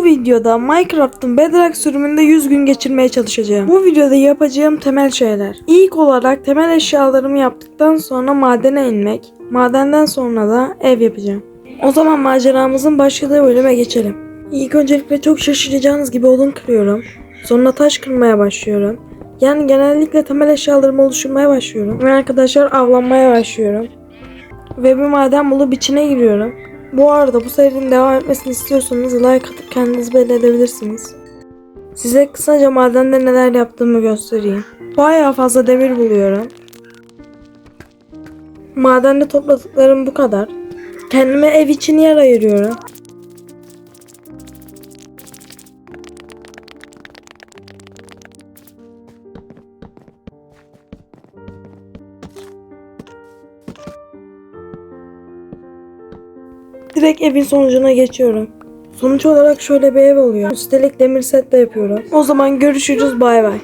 Bu videoda Minecraft'ın Bedrock sürümünde 100 gün geçirmeye çalışacağım. Bu videoda yapacağım temel şeyler. İlk olarak temel eşyalarımı yaptıktan sonra madene inmek. Madenden sonra da ev yapacağım. O zaman maceramızın başladığı bölüme geçelim. İlk öncelikle çok şaşıracağınız gibi odun kırıyorum. Sonra taş kırmaya başlıyorum. Yani genellikle temel eşyalarımı oluşturmaya başlıyorum. Ve arkadaşlar avlanmaya başlıyorum. Ve bir maden bulup içine giriyorum. Bu arada bu serinin devam etmesini istiyorsanız like atıp kendiniz belli edebilirsiniz. Size kısaca madende neler yaptığımı göstereyim. Bayağı fazla demir buluyorum. Madende topladıklarım bu kadar. Kendime ev için yer ayırıyorum. Direkt evin sonucuna geçiyorum. Sonuç olarak şöyle bir ev oluyor. Üstelik demir set de yapıyorum. O zaman görüşürüz bay bay.